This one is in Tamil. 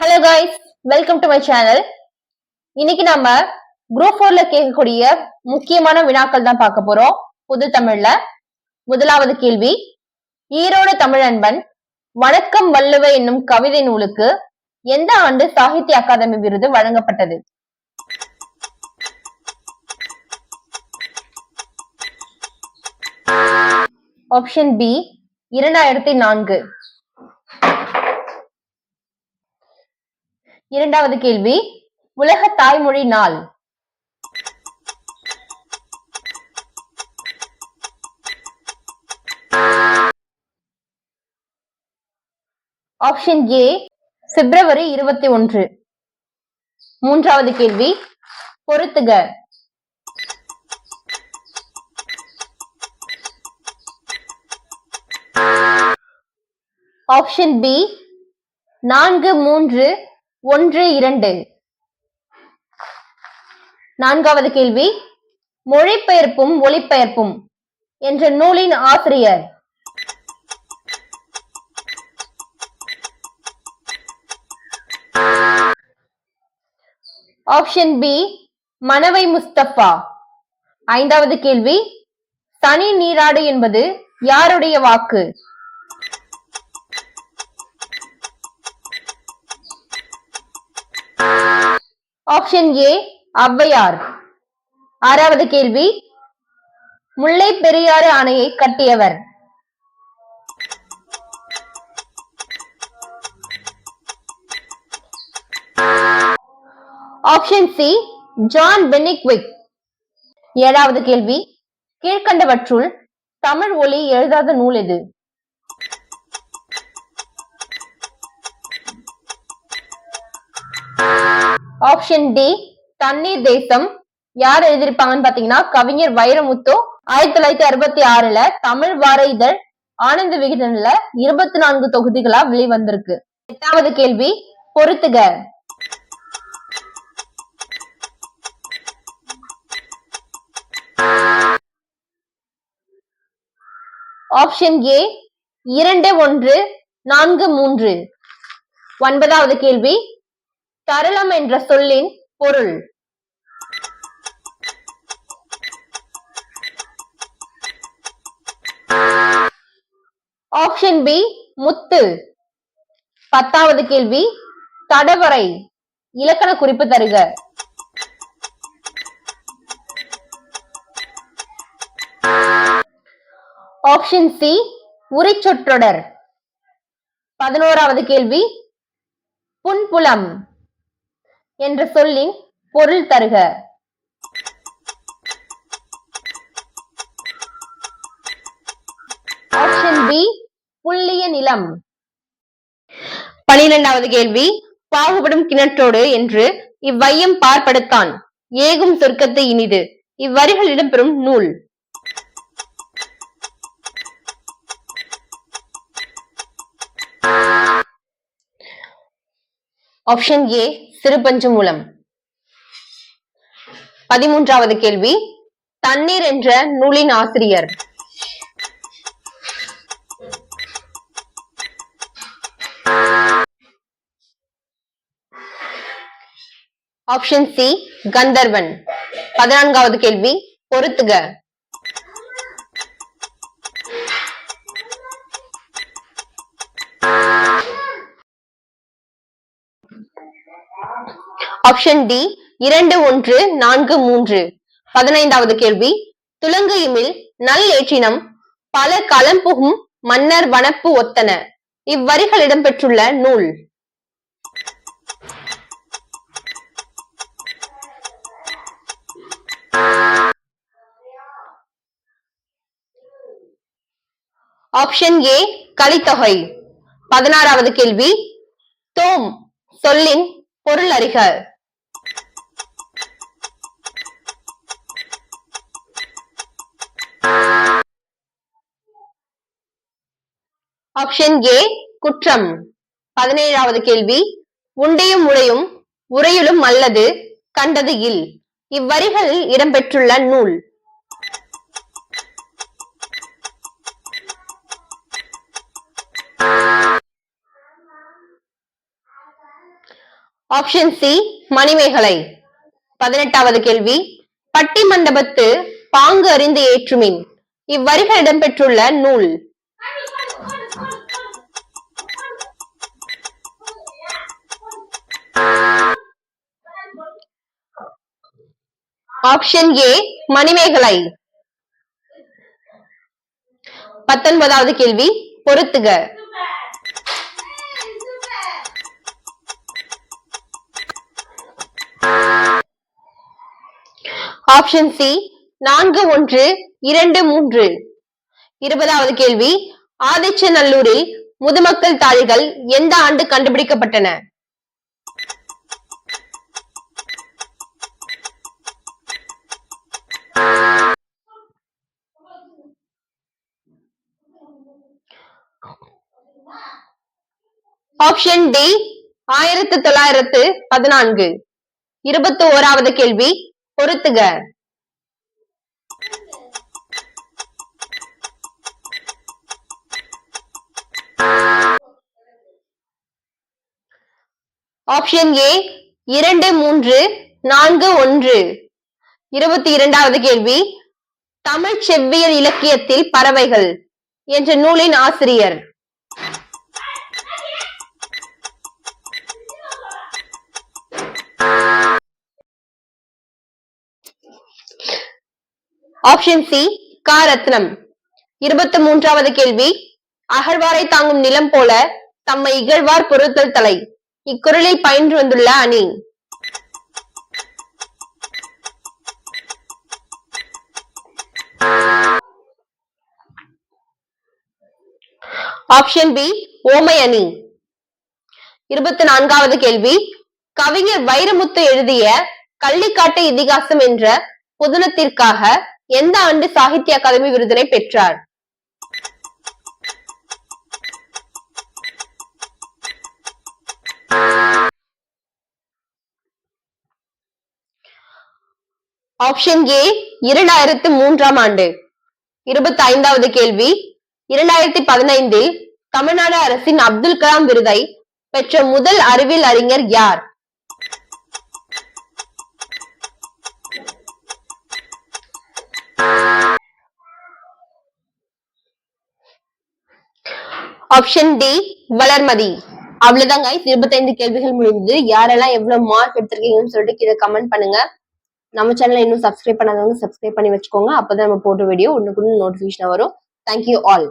Hello guys welcome to my channel இன்னைக்கு நம்ம குரூப் ஃபோர்ல கேட்கக்கூடிய முக்கியமான வினாக்கள் தான் பார்க்க போறோம். புது தமிழ்ல. முதலாவது கேள்வி. ஈரோடு தமிழன்பன் வணக்கம் வள்ளுவ என்னும் கவிதை நூலுக்கு எந்த ஆண்டு சாகித்ய அகாதமி விருது வழங்கப்பட்டது? ஆப்ஷன் பி இரண்டாயிரத்தி நான்கு. இரண்டாவது கேள்வி உலக தாய்மொழி நாள். ஆப்ஷன் ஏ பிப்ரவரி இருபத்தி ஒன்று. மூன்றாவது கேள்வி பொருத்துக ஆப்ஷன் பி நான்கு மூன்று ஒன்று இரண்டு. நான்காவது கேள்வி. மொழிபெயர்ப்பும் ஒளிபெயர்ப்பும் என்ற நூலின் ஆசிரியர். Option B Manavai Mustafa. ஐந்தாவது கேள்வி. தனி நீராடு என்பது யாருடைய வாக்கு? Option A Avvaiyar. ஆறாவது கேள்வி. முல்லை பெரியாறு அணையை கட்டியவர். ஆப்ஷன் சி ஜான் பெனிக்விக் ஏழாவது கேள்வி. கீழ்கண்டவற்றுள் தமிழ் ஒலி எழுதாத நூல் எது? ஆப்ஷன் டி தண்ணீர் தேசம். யார் எழுதியிருப்பாங்கன்னு பாத்தீங்கன்னா கவிஞர் வைரமுத்து. ஆயிரத்தி தொள்ளாயிரத்தி அறுபத்தி ஆறுல தமிழ் வார இதழ் ஆனந்த விகிதன்ல இருபத்தி நான்கு தொகுதிகளா வெளிவந்திருக்கு. எட்டாவது கேள்வி பொருத்துக ஆப்ஷன் ஏ இரண்டு ஒன்று நான்கு மூன்று. ஒன்பதாவது கேள்வி தரளம் என்ற சொல்லின் பொருள். ஆப்ஷன் பி முத்து. பத்தாவது கேள்வி தடவரை. இலக்கண குறிப்பு தருக. ஆப்ஷன் சி உரிச்சொற்றொடர். பதினோராவது கேள்வி புன்புலம். என்ற சொல்லின் பொருள் தருக. ஆப்ஷன் பி புள்ளிய நிலம். பனிரெண்டாவது கேள்வி பாகுபடும் கிணற்றோடு என்று இவ்வையம் பார்ப்படுத்தான் ஏகும் சொர்க்கத்து இனிது இவ்வரிகள் இடம்பெறும் நூல். ஆப்ஷன் ஏ சிறுபஞ்சு மூலம். பதிமூன்றாவது கேள்வி. தண்ணீர் என்ற நூலின் ஆசிரியர். Option C Gandharvan. பதினான்காவது கேள்வி. பொருத்துக ஆப்ஷன் டி இரண்டு ஒன்று நான்கு மூன்று. பதினைந்தாவது கேள்வி. துலங்கையுமில் நல் ஏற்றினம் பல களம்புகும் மன்னர் வனப்பு ஒத்தன. இவ்வரிகள் இடம்பெற்றுள்ள நூல். ஆப்ஷன் ஏ கலித்தொகை. பதினாறாவது கேள்வி. தோம் சொல்லின் பொருள் அறிக. ஆப்ஷன் ஏ குற்றம். பதினேழாவது கேள்வி. உண்டையும் உடையும் உரையிலும் அல்லது கண்டது இல். இவ்வரிகளில் இடம்பெற்றுள்ள நூல். Option C Manimekalai. பதினெட்டாவது கேள்வி. பட்டி மண்டபத்து பாங்கு அறிந்து ஏற்றுமின். இவ்வரிகள் இடம்பெற்றுள்ள நூல். Option A Manimekalai. பத்தொன்பதாவது கேள்வி பொருத்துக ஆப்ஷன் சி நான்கு ஒன்று இரண்டு மூன்று. இருபதாவது கேள்வி ஆதிச்சநல்லூரில் முதுமக்கள் தாழிகள் எந்த ஆண்டு கண்டுபிடிக்கப்பட்டன? ஆப்ஷன் டி ஆயிரத்து தொள்ளாயிரத்து பதினான்கு. இருபத்தி ஓராவது கேள்வி பொருத்துக ஆப்ஷன் ஏ இரண்டு மூன்று நான்கு ஒன்று. இருபத்தி இரண்டாவது கேள்வி தமிழ் செவ்வியல் இலக்கியத்தில் பறவைகள் என்ற நூலின் ஆசிரியர். ஆப்ஷன் சி கா ரத்னம் இருபத்தி மூன்றாவது கேள்வி. அகழ்வாரை தாங்கும் நிலம் போல தம்மை இகழ்வார் பொருத்தல் தலை. இக்குரலில் பயின்று வந்துள்ள அணி. ஆப்ஷன் பி ஓமை அணி. இருபத்தி நான்காவது கேள்வி. கவிஞர் வைரமுத்து எழுதிய கள்ளிக்காட்டு இதிகாசம் என்ற புதினத்திற்காக எந்த ஆண்டு சாகித்ய அகாதமி விருதினை பெற்றார்? ஆப்ஷன் ஏ இரண்டாயிரத்து மூன்றாம் ஆண்டு. இருபத்தி ஐந்தாவது கேள்வி. இரண்டாயிரத்தி பதினைந்தில் தமிழ்நாடு அரசின் அப்துல் கலாம் விருதை பெற்ற முதல் அறிவியல் அறிஞர் யார்? Option D Valarmathi. அவ்வளவுதாங்க இருபத்தைந்து கேள்விகள் முடிஞ்சது. யாரெல்லாம் எவ்வளவு மார்க் எடுத்திருக்கீங்கன்னு சொல்லிட்டு கீழே கமெண்ட் பண்ணுங்க. நம்ம சேனலை இன்னும் சப்ஸ்கிரைப் பண்ணாதவங்க சப்ஸ்கிரைப் பண்ணி வச்சுக்கோங்க. அப்பதான் நம்ம போட்ட வீடியோ ஒன்னுக்கு நோட்டிபிகேஷன் வரும். Thank you all